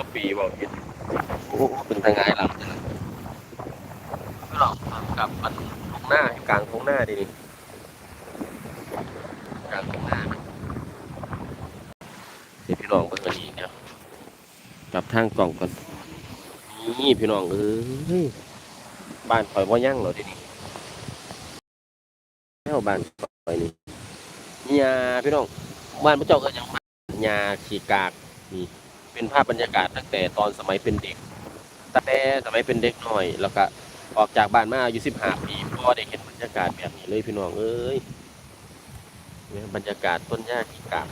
ก็ปีบอกเห็นโอ้เป็นทางไงหลังไม่หรอกกับอันทงหน้ากลางทงหน้าดินี่กลางทงหน้าเดี๋ยวพี่น้องเบิ่งอันนี้เดี๋ยวกลับทางกล่องก่อนนี่พี่น้องเอ้ยบ้านข่อยว่ายั่งเหรอดินี่แล้วบ้านข่อยนี่นี่ยาพี่น้องบ้านพระเจ้าก็ยังบ้านยาขีกากนี่ เป็นภาพบรรยากาศตั้งแต่ตอนสมัยเป็นเด็กตั้งแต่สมัยเป็นเด็กหน่อย แล้วก็ออกจากบ้านมาอายุสิบห้าปีพ่อได้เห็นบรรยากาศแบบนี้เลยพี่น้องเอ้ยบรรยากาศต้นหญ้าขีกาก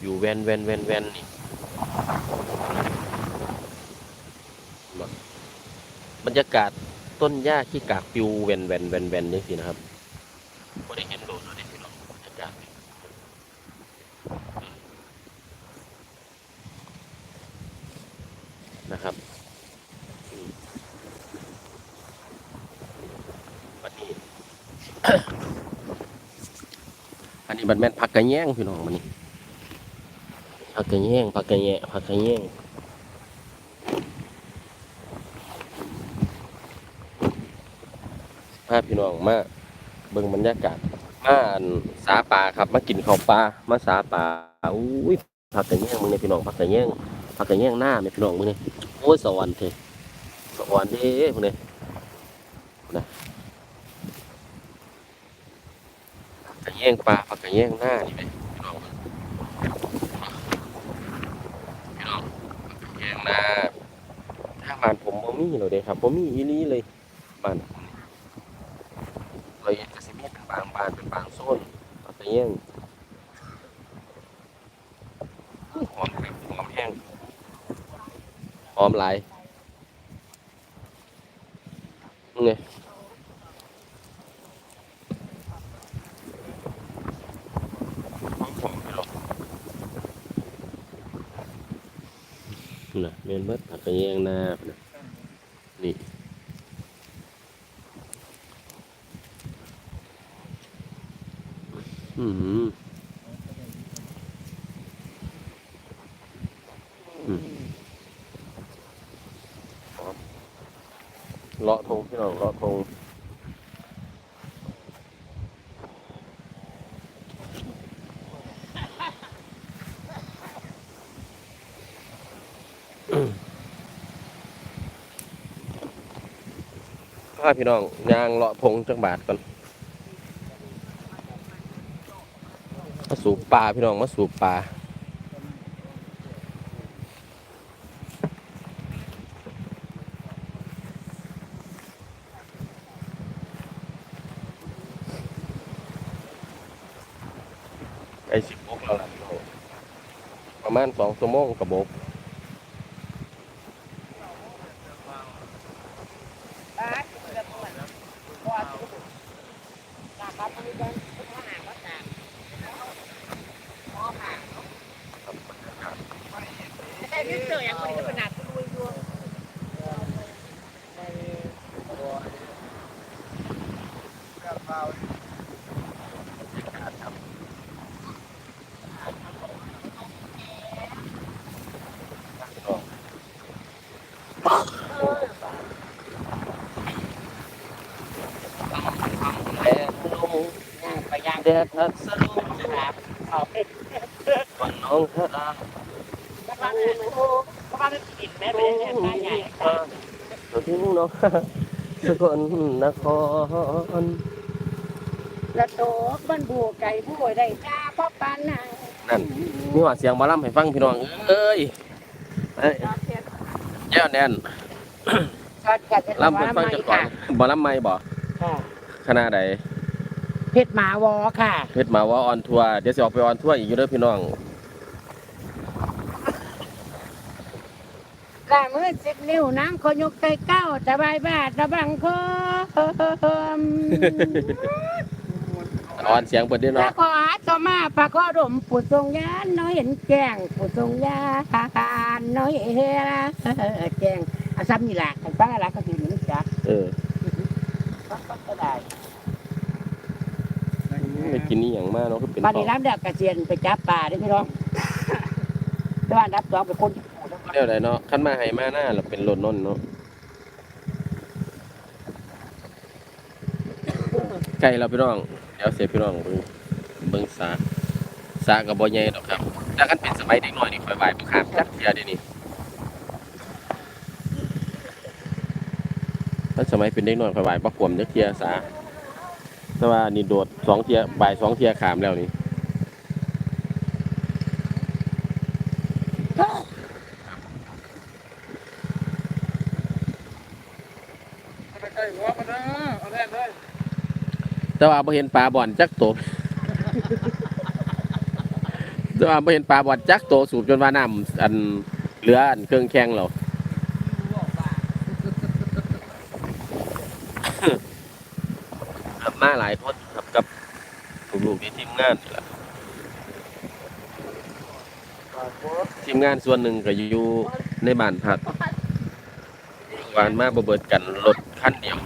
อยู่แวนแวนแวนแวนนี่บรรยากาศต้นหญ้าขี้กากปิวแวนแวนแวนแวนนี่สินะครับก็ได้เห็นโดดเลยพี่น้องบรรยากาศ นี่นะครับอืมวันนี้ อันนี้บันแม่นผักกระแยงพี่น้องมันนี่ผักกระแยงผักกระแยงผักกระแยงพาพี่น้องมาเบิ่งบรรยากาศมาอันสาปลาครับ มากินข้าวปลามาสาปลาอุ้ยผักกระแยงมึงเนี่ยพี่น้องผักกระแยงผักกระแยงหน้าเนี่ยพี่น้องมึงเนี่ย โอ้ยสวรรค์เถอะสวรรค์เด้มึงเนี่ยนะกระแย่งปลาผักกระแย่งหน้านี่ไหมพี่น้องพี่น้องกระแย่งหน้าถ้าบ้านผมบ่มีเลยเด้ครับบ่มีอีหลีเลยบ้านเราเห็นกระสิมีเป็นบางบ้านเป็นบางโซนเอาแต่เยี่ยงหอมครับ อมหลนี่ไงหอมหอมพี่น้องน่ะเมนเบิร์ดผักกระเยงหน้านะนี่อืมอืมเลาะทงพี่ น้องเลาะทงพาพี่น้องยางเลาะทงจักบาทก่อนมาสูบปลาพี่น้องมาสูบปลา ไอสิบโบกแล้วล่ะพี่น้องประมาณสองชั่วโมงกับบกเจออย่างคนที่ขนาดคุยอยู่ แต่ลง ย่างไปย่าง แดดทัดสรุปครับเอาไปก่อนน้องเธออาบ้านเนี่ยบ้านกินแม่ไปได้แค่ใหญ่เราทิ้งน้องสกลนครละโตบ้านบัวไก่ผู้ป่วยได้จ้าพ่อปานนางนั่นนี่ว่าเสียงบาล่ำให้ฟังพี่น้องเอ้ยเอ้ยแน่นก็จะจะล่ำให้ฟังจากก่อนบาล่ำไม่บ่ค่ะคณะใด เพชรหมาวอค่ะ เพชรมาว่าออนทัวร์เดี๋ยวสิออกไปออนทัวร์อีกอยู่เด้อพี่น้องกามือสิบนิ้วนางขอยกไปเก้าสบายบาทระบังคมออนเสียงเปิดด้วยแล้เนาะวก็อาต่อมาปากก็ดมปุดทรงยานน้อยเห็นแจ้งปุดทรงยานน้อยเฮละแจ้งอาซ้ำนี่แหละกันป้าละก็คือมันจักเออ ก็ได้ไป กินนี่อย่างมากเนาะคือเป็นบ้านขอนี้งน้ำเดือดกระเจียนไปจับปลาได้พี่น้องบ้านรับสองเป็นคนญี่ปุ่นเดี๋ยวไดเนาะคันมาให้มาหน้าเราเป็นรถนนท์เนาะไกลเราพี่น้องเดี๋ยวเสียพี่น้องเบิ่งเบิ่งสาสากับบ่ใหญ่ดอกครับถ้ากันเป็นสมัยเด็กน้อยนี่ค่อยไหวบ่ข้ามจักเที่ยเดี๋ยวนี้ถ้าสมัยเป็นเด็กน้อยค่อยไหวบ่ขวมจักเที่ยสา แต่ว่านี่โดดสองเทียบ่ายสองเทียขามแล้วนี่ไปใกล้หัวมันนะเอาแรกเลยแต่ว่าบ่เห็นปลาบ่อนจักโตแต่ว่าบ่เห็นปลาบ่อนจักโตสูบจนว่าน้ำอันเหลืออันเครื่องแข็งแล้วครับ มาหลายคนครับกับลูกๆในทีมงานนี่ล่ะทีมงานส่วนหนึ่งก็อยู่ในบ้านพักวานมาบ่เบิดกันรถคันเดียว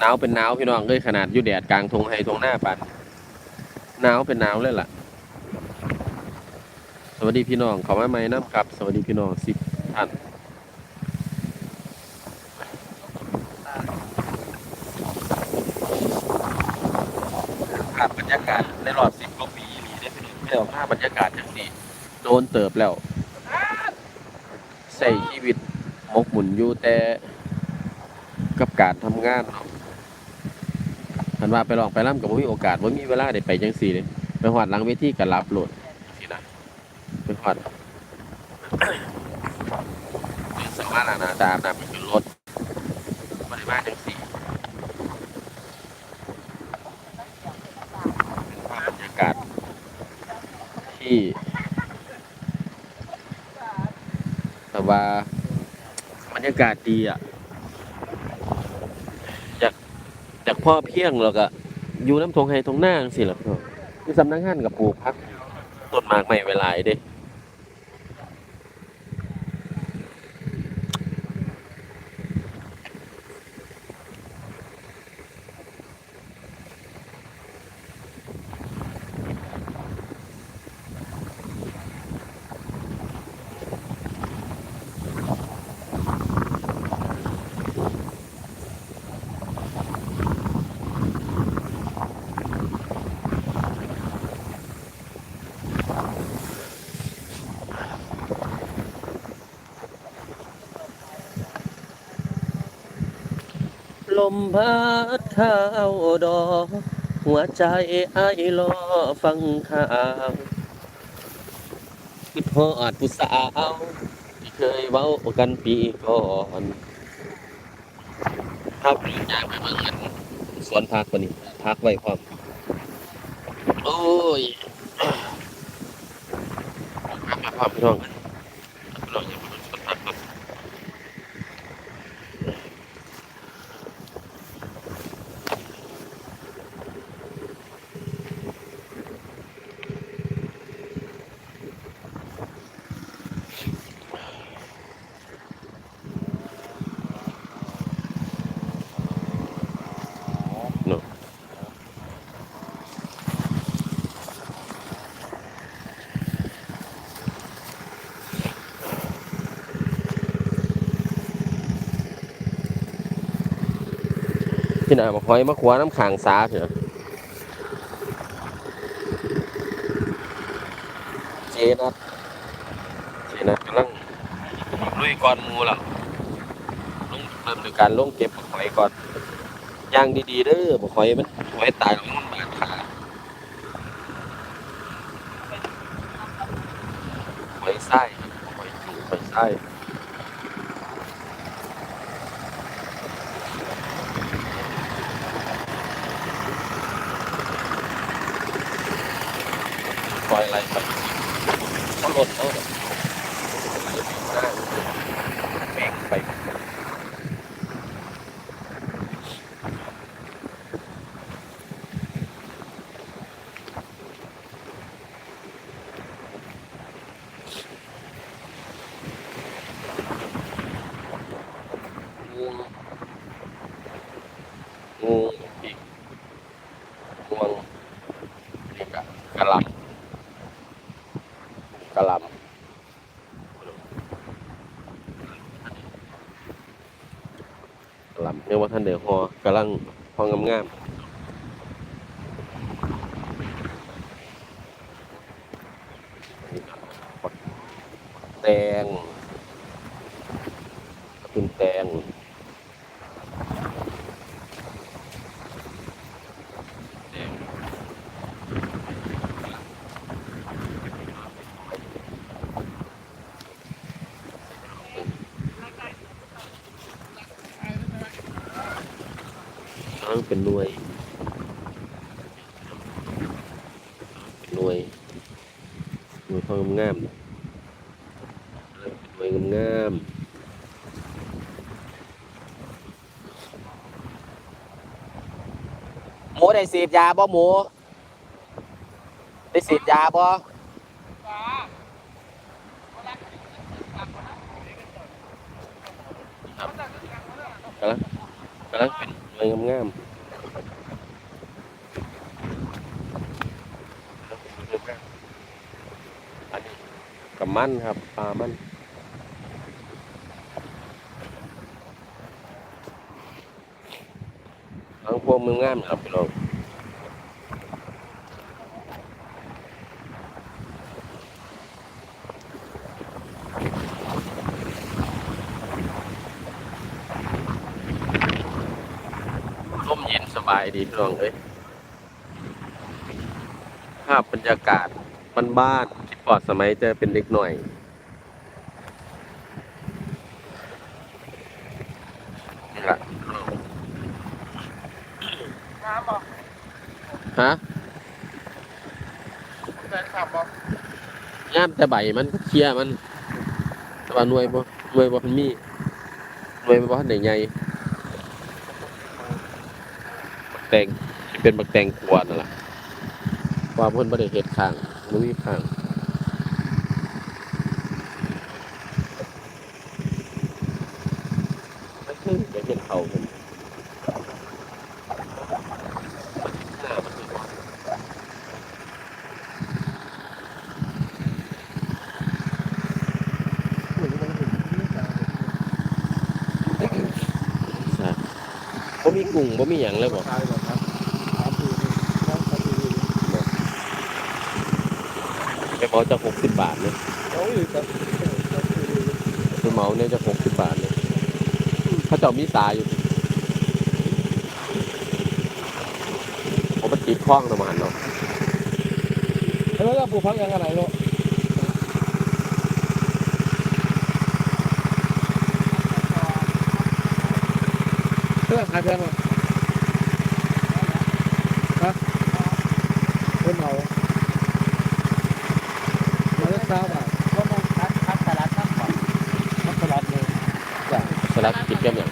หนาวเป็นหนาวพี่น้องเลยขนาดอยู่แดดกลางทงไฮทงหน้าปัน หนาวเป็นหนาวเลยล่ะ สวัสดีพี่น้องขอมาใหม่นะครับ สวัสดีพี่น้องสิบท่านภาพบรรยากาศในรอบสิบกว่าปีนี่ได้พี่น้องไม่เอาภาพบรรยากาศจังสีโดนเติบแล้ว ใส่ชีวิตหมกหมุนอยู่แต่กับการทำงานเนาะ คันว่าไปลองไปร่ำกับบ่มีโอกาสบ่มีเวลาได้ไปจังซี่เลยไปหอดหลังเวทีก็รับโหลดสินะไปหอดสามารถอานาตามนำไปขึ้นรถบ่ได้มาจังซี่เป็นภาพบรรยากาศที่แต่ว่าบรรยากาศดีอะ จากพ่อเพียงแล้วก็อยู่น้ำทงไฮทงหน้าสิล่ะพ่อที่สำนักงานกับปลูกพักต้นหมากใหม่เวลาเด้ ลมพัดข้าวดอก หัวใจไอ้ายรอฟังข่าวคิดฮอดผู้สาวที่เคยเว้ากันปีก่อนถ้าเปลี่ยนยาไปเบิ่งกันสวนพักวันนี้พักไว้พร้อมโอ้ยพักมาพร้อมพี่น้องกันพี่น้องอย่าไปสวนพักก่อน No. ที่ไหนมาคอยมาขวาน้ำขางสาเถอะเจนัดเจนัดกำลังลุยก่อนมูแล้วลงเริ่มด้วยการลงเก็บหอยก่อนย่างดีๆเด้อบ่หอยมันหอยตายล้วมันบาดขาหอยไส้หอยจูบหอยไส้ อยอะไรไปเขาหล่นแล้วแบบแบ่งไป น งูพริกม่วงนี่กะกะหล่ำกะหล่ำกะห ลำเนี่ยว่าท่านเดือหอกำลังพองงามๆนี่ก็ปักแตงเป็นแตง ช้าง เป็นหน่วยเป็นหน่วย หน่วยความงามเป็นหน่วยงามหมูได้สีดยาบ่หมูได้สีดยาบ่กำลังกำลังเป็นหน่วยงามๆอันนี้ กับมันครับปลามันทั้งพวกมึงงามครับพี่น้องร่มเย็นสบายดีพี่น้องเอ้ยภาพบรรยากาศบ้านๆ ปลอดสมัยจะเป็นเด็กหน่อย นี่แหละน้ำบอกฮะแฟนขับบอกงามแต่ใบมันเคลียร์มัน แต่ว่าหน่วยบ่หน่วยบ่มันมีหน่วยบ่ทันได้ใหญ่บักแตงสิเป็นบักแตงกวนนั่นล่ะว่าเพิ่นบ่ได้เฮ็ดข้างบ่มีข้างมัน คือจะเห็นเขาเพิ่นใช่บ่มีกุ้งบ่มีหยังเลยบ่ใช่แบบครับสามปีนี่น้ำสามปีนี่ไปเหมาจะ60บาทเลยโอ้ยสามปีนี่สามปีนี่ไปเหมาเนี่ยจะ60บาทเลย เขาเจ้ามีสายอยู่ผมมันติดคล้องประมาณเนาะแล้วเราปลูกพักยังไงเนาะเพื่อขายแพงอะฮะคนเหมามาสักเช้าบาท ก็มองคัดคัดตลาดน้ำก่อน ทักตลาดเลย สลัด กินกันอย่าง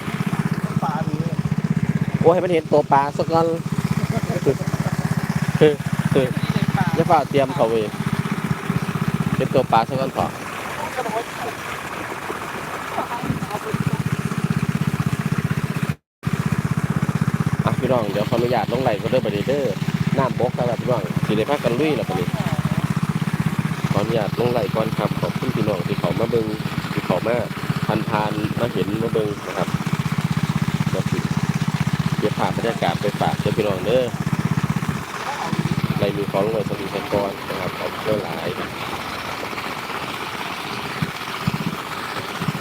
ปลาดีโอ้ให้มันเห็นตัวปลาสักก่อนอย่าฝ่าเตรียมเขาเองเป็นตัวปลาสักก่อนพออะพี่น้องเดี๋ยวขออนุญาตลงไหลก็เด้อบัดนี้เด้อน้ำบกครับพี่น้องสิได้พากันลุยแล้วบัดนี้ขออนุญาตลงไหลก่อนครับขอบคุณพี่น้องที่เขามาเบิ่งที่เขามา ผ่านผ่านมาเห็นมาเบิ่งนะครับก็คือเก็บภาพบรรยากาศไปฝากเจ้าพี่น้องเด้อในมีของลงไว้สมีกันก่อนนะครับขอบคุณหลาย